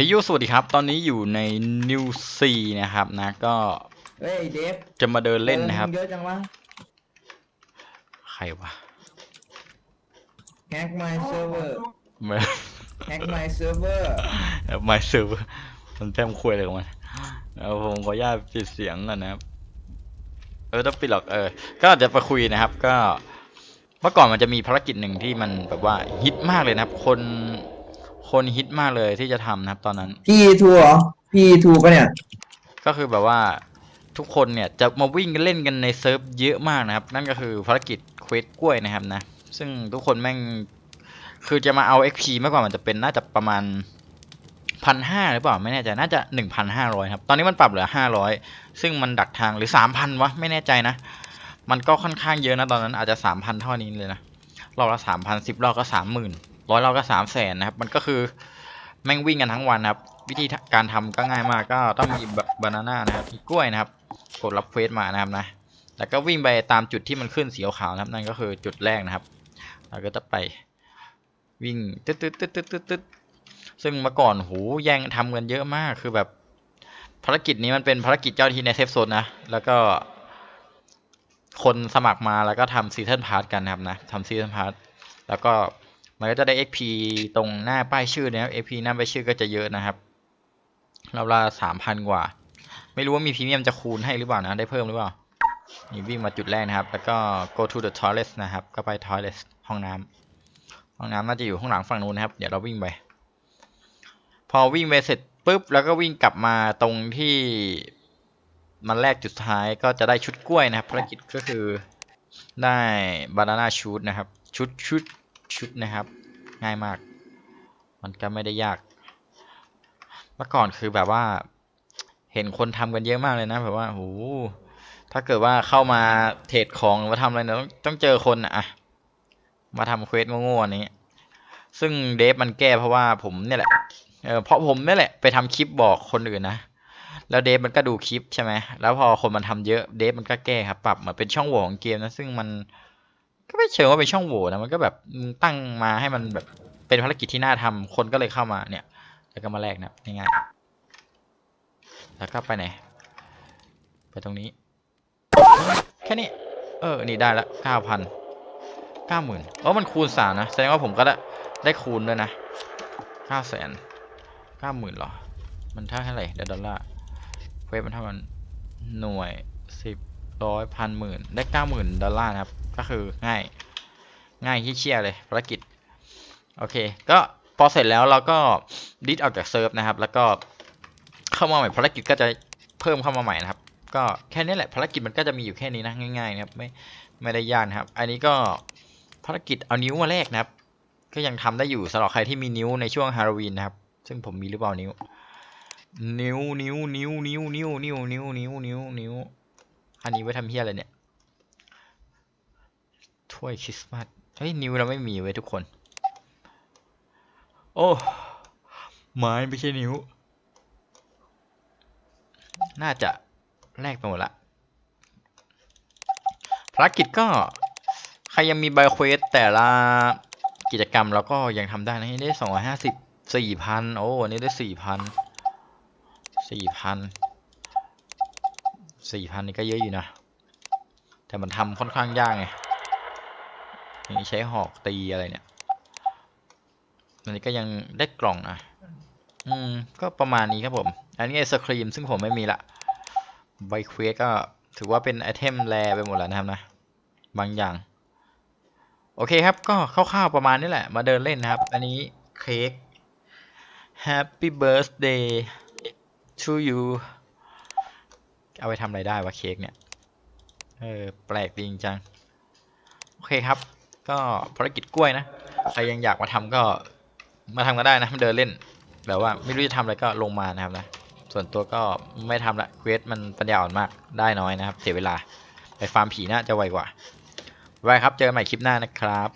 ฮ้ยยูสวัสดีครับ ตอนนี้อยู่ในนิวซีนะครับนะก็เฮ้ยเดฟจะมาเดินเล่นนะครับเยอะจังวะใครวะแฮกไมเซิร์ฟเวอร์มาแฮกไมเซิร์ฟเวอร์มาซื้อมันแต้มคุยอะไรของมันเอาผมขออนุญาตปิดเสียงก่อนนะครับ เออต้องปิดหรอกเออ ก็อาจจะไปคุยนะครับ ก็ เมื่อก่อนมันจะมีภารกิจหนึ่งที่มันแบบว่าฮิตมากเลยนะครับ คน คนฮิตมากเลยที่จะทำนะครับ ตอนนั้น พี่ทูเหรอพี่ทูปะเนี่ย ก็คือแบบว่าทุกคนเนี่ยจะมาวิ่งกันเล่นกันในเซิร์ฟเยอะมากนะครับ นั่นก็คือภารกิจเควสกล้วยนะครับนะ ซึ่งทุกคนแม่งคือจะมาเอา XP เมื่อก่อนมันจะเป็นน่าจะประมาณพันห้าหรือเปล่าไม่แน่ใจน่าจะหนึ่งพันห้าร้อยครับ ตอนนี้มันปรับเหลือห้าร้อยซึ่งมันดักทางหรือสามพันวะไม่แน่ใจนะ มันก็ค่อนข้างเยอะนะตอนนั้นอาจจะสามพันเท่านี้เลยนะรอบละสามพันสิบรอบก็สามหมื่น ร้อยเรอบก็สามแสนนะครับ มันก็คือแม่งวิ่งกันทั้งวันนะครับ วิธีการทำก็ง่ายมากก็ต้องมีบานาน่านะครับมีกล้วยนะครับกดรับเควสมานะครับนะแล้วก็วิ่งไปตามจุดที่มันขึ้นสีขาวนะครับ นั่นก็คือจุดแรกนะครับเราก็จะไปวิ่งตึ๊ดตึ๊ดตึ๊ดตึ๊ดตึ๊ดตึ๊ดซึ่งเมื่อก่อนโหแย่งทำกันเยอะมากคือแบบภารกิจนี้มันเป็นภารกิจเจ้าหน้าที่ในเซฟโซนนะแล้วก็คนสมัครมาแล้วก็ทำซีซันพาร์ทกันนะครับนะทำซีซันพาร์ทแล้วก็ มันก็จะได้ XP ตรงหน้าป้ายชื่อนะครับ XP หน้าป้ายชื่อก็จะเยอะนะครับรอบละสามพันกว่า ไม่รู้ว่ามีพรีเมียมจะคูณให้หรือเปล่านะ ได้เพิ่มหรือเปล่า นี่วิ่งมาจุดแรกนะครับ แล้วก็ go to the toilet นะครับ ก็ไป toilet ห้องน้ำห้องน้ำน่าจะอยู่ข้างหลังฝั่งนู้นนะครับ เดี๋ยวเราวิ่งไป พอวิ่งไปเสร็จปุ๊บ แล้วก็วิ่งกลับมาตรงที่มันแรกจุดท้ายก็จะได้ชุดกล้วยนะครับ ภารกิจก็คือได้ banana shoot นะครับ ชุดชุด ชุดนะครับ ง่ายมาก มันก็ไม่ได้ยาก เมื่อก่อนคือแบบว่า เห็นคนทำกันเยอะมากเลยนะแบบว่าโหถ้าเกิดว่าเข้ามาเทรดของหรือว่าทำอะไรเนี่ยต้องต้องเจอคนอะมาทำเควสโง่ๆอันนี้ ซึ่งเดฟมันแก้เพราะว่าผมเนี่ยแหละเออเพราะผมนี่แหละไปทำคลิปบอกคนอื่นนะ แล้วเดฟมันก็ดูคลิปใช่ไหมแล้วพอคนมันทำเยอะเดฟมันก็แก้ครับปรับเหมือนเป็นช่องโหว่ของเกมนะซึ่งมัน ก็ไม่เชิงว่าเป็นช่องโหว่นะมันก็แบบตั้งมาให้มันแบบเป็นภารกิจที่น่าทำคนก็เลยเข้ามาเนี่ย แล้วก็มาแลกนะง่ายๆแล้วก็ไปไหนไปตรงนี้ แค่นี้ เออ นี่ได้ละเก้าพันเก้าหมื่นเออมันคูณสามนะ แสดงว่าผมก็ได้ได้คูณด้วยนะเก้าแสนเก้าหมื่นหรอ มันเท่าไหร่เดี๋ยวดอลลาร์เวฟมันเท่ากันหน่วยสิบ ร้อยพันหมื่นได้เก้าหมื่นดอลลาร์นะครับ ก็คือง่าย ง่ายที่เชี่ยเลยภารกิจ โอเค ก็พอเสร็จแล้วเราก็ดิสออกจากเซิร์ฟนะครับ แล้วก็เข้ามาใหม่ภารกิจก็จะเพิ่มเข้ามาใหม่นะครับ ก็แค่นี้แหละภารกิจมันก็จะมีอยู่แค่นี้นะง่ายๆนะครับ ไม่ไม่ได้ยากนะครับ อันนี้ก็ภารกิจเอานิ้วมาแลกนะครับ ก็ยังทำได้อยู่สำหรับใครที่มีนิ้วในช่วงฮาโลวีนนะครับ ซึ่งผมมีหรือเปล่านิ้ว นิ้วนิ้วนิ้วนิ้วนิ้วนิ้วนิ้วนิ้วนิ้วนิ้ว อันนี้ไว้ทำเฮียอะไรเนี่ย ถ้วยคริสต์มาส เฮ้ย นิ้วเราไม่มีไว้ทุกคน โอ้ไม้ไม่ใช่นิ้ว น่าจะแลกไปหมดละภารกิจก็ ใครยังมีไบโควสแต่ละกิจกรรมเราก็ยังทำได้นะได้สองร้อยห้าสิบสี่พันโอ้อันนี้ได้สี่พันสี่พัน สี่พันนี่ก็เยอะอยู่นะ แต่มันทำค่อนข้างยากไงนี่ใช้หอกตีอะไรเนี่ยอันนี้ก็ยังได้กล่องนะอืม ก็ประมาณนี้ครับผม อันนี้ไอศครีมซึ่งผมไม่มีละไบเควสก็ถือว่าเป็นไอเทมแรไปหมดแล้วนะครับนะ บางอย่าง โอเคครับ ก็คร่าวๆประมาณนี้แหละ มาเดินเล่นนะครับ อันนี้เค้ก Happy birthday to you เอาไปทำอะไรได้วะเค้กเนี่ย เออแปลกจริงจัง โอเคครับ ก็ภารกิจกล้วยนะ ใครยังอยากมาทำก็มาทำก็ได้นะเดินเล่นแบบว่าไม่รู้จะทำอะไรก็ลงมานะครับนะ ส่วนตัวก็ไม่ทำละเควสมันปัญญาอ่อนมากได้น้อยนะครับ เสียเวลา ไปฟาร์มผีน่าจะไวกว่า ไว้ครับ เจอกันใหม่คลิปหน้านะครับ